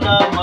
Namaste.